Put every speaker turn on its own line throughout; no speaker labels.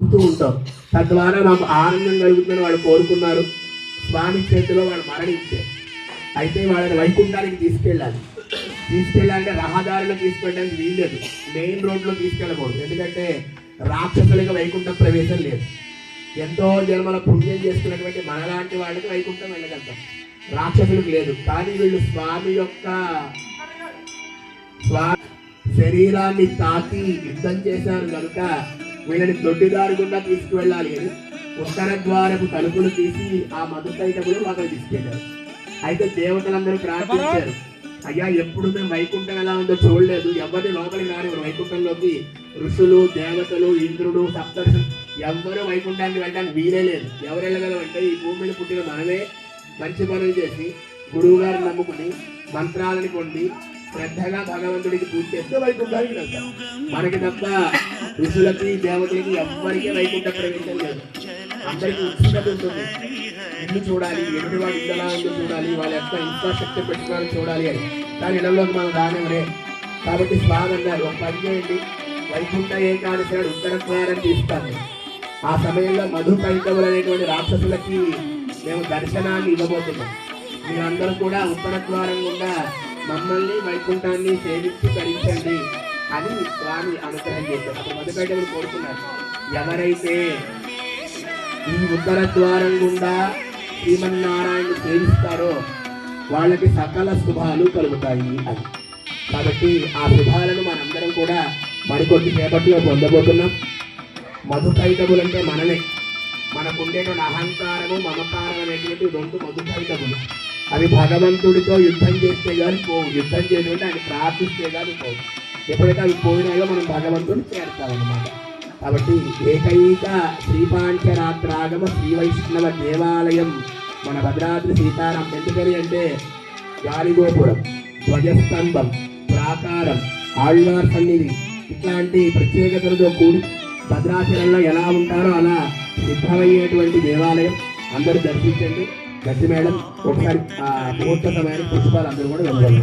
చెప్తూ ఉంటాం. తద్వారా నాకు ఆనందం కలుగుతుందని వాళ్ళు కోరుకున్నారు. స్వామి చేతిలో వాళ్ళు మరణించారు. అయితే వాళ్ళని వైకుంఠానికి తీసుకెళ్ళాలి. తీసుకెళ్ళాలంటే రహదారిలో తీసుకెళ్ళడానికి వీల్లేదు. మెయిన్ రోడ్లో తీసుకెళ్ళకూడదు. ఎందుకంటే రాక్షసులకి వైకుంఠ ప్రవేశం లేదు. ఎంతో జన్మల పుణ్యం చేసుకున్నటువంటి మనలాంటి వాళ్ళకి వైకుంఠం వెళ్ళగలుగుతాం. రాక్షసులకు లేదు. కానీ వీళ్ళు స్వామి యొక్క స్వా శరీరాన్ని తాకి యుద్ధం చేశారు కనుక వీళ్ళని దొడ్డిదారి గుండా తీసుకువెళ్ళాలి అని ఉత్తర ద్వారపు తలుపులు తీసి ఆ మధుకైటములు మాకు తీసుకెళ్ళారు. అయితే దేవతలందరూ ప్రార్థించారు. అయ్యా ఎప్పుడు మేము వైకుంఠం ఎలా ఉందో చూడలేదు. ఎవరిని లోపలికి రాని వైకుంఠంలోకి ఋషులు దేవతలు ఇంద్రుడు సప్తర్షులు ఎవ్వరూ వైకుంఠానికి వెళ్ళడానికి వీలే లేదు. ఎవరు వెళ్ళగలమంటే ఈ భూమి మీద పుట్టిన మనమే మంచి పనులు చేసి గురువు గారిని నమ్ముకుని మంత్రాలని కొండి శ్రద్ధగా భగవంతుడికి పూజ చేస్తే వైకుంఠానికి వెళ్తాం. మనకి తప్ప ఋషులకి దేవతలకి ఎవ్వరికీ వైకుంఠ ప్రవేశం లేదు. అందరికీ ఉత్సుకత ఉంటుంది. ఇల్లు చూడాలి ఎదుటి వాడు ఇల్లు ఎలా ఉందో చూడాలి వాళ్ళ యొక్క ఇన్ఫ్రాస్ట్రక్చర్ పెట్టుకోవాలని చూడాలి అని. దాని ఇళ్ళలోకి మనం రానివ్వలే. కాబట్టి స్వామి అన్నారు ఒక పని చేయండి. వైకుంఠ ఏకాదశి నాడు ఉత్తర ద్వారం తీస్తాను. ఆ సమయంలో మధు కైకవులు అనేటువంటి రాక్షసులకి మేము దర్శనాన్ని ఇవ్వబోతున్నాం. మీరందరూ కూడా ఉత్తరద్వారం గుండా మమ్మల్ని వైకుంఠాన్ని సేవించి ధరించండి అని స్వామి అనుగ్రహం చేశారు. అప్పుడు మధుకైకవులు కోరుకున్నారు? ఎవరైతే ఈ ఉత్తర ద్వారం గుండా శ్రీమన్నారాయణ సేవిస్తారో వాళ్ళకి సకల శుభాలు కలుగుతాయి అని. కాబట్టి ఆ శుభాలను మనందరం కూడా మరికొద్ది సేపట్లో పొందబోతున్నాం. మధుకైటములు అంటే మనమే మనకుండేటువంటి అహంకారము మమకారం అనేటువంటి రెండు మధుకైటములు. అవి భగవంతుడితో యుద్ధం చేస్తే కానీ పోవు. యుద్ధం చేయడం ఆయన ప్రార్థిస్తే కానీ పోవు. ఎప్పుడైతే అవి పోయినాయో మనం భగవంతుని చేరుతామన్నమాట. కాబట్టి ఏకైక శ్రీపాంచరాత్రాగమ శ్రీ వైష్ణవ దేవాలయం మన భద్రాద్రి సీతారాం. ఎందుకని అంటే గాలిగోపురం ధ్వజస్తంభం ప్రాకారం ఆళ్వార్ సన్నిధి ఇట్లాంటి ప్రత్యేకతలతో కూడి భద్రాచలంలో ఎలా ఉంటారో అలా సిద్ధమయ్యేటువంటి దేవాలయం. అందరూ దర్శించండి. గట్టి మేడం ఒకసారి ఆ సమయానికి పుష్పాలు అందరూ కూడా వెళ్ళండి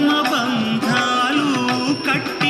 కర్మబంధాలు కట్టి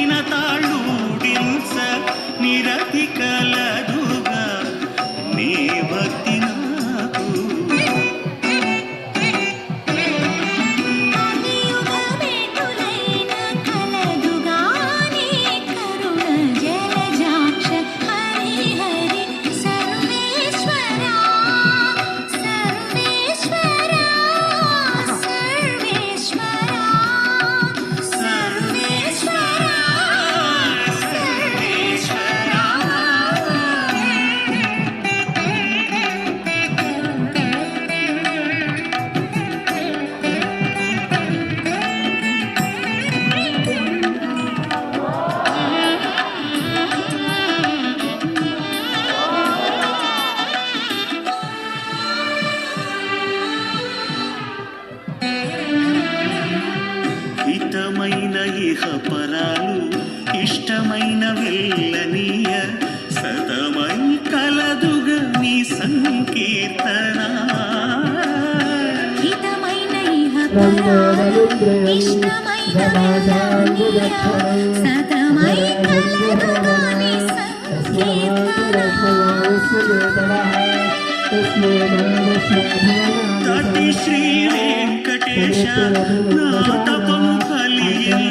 వెళ్ళనీయ సతమై కలదుగ నీ సంకీర్తన.
సతమై కలదుగాని
తటి శ్రీ వెంకటేశ నా తపము కలిగించ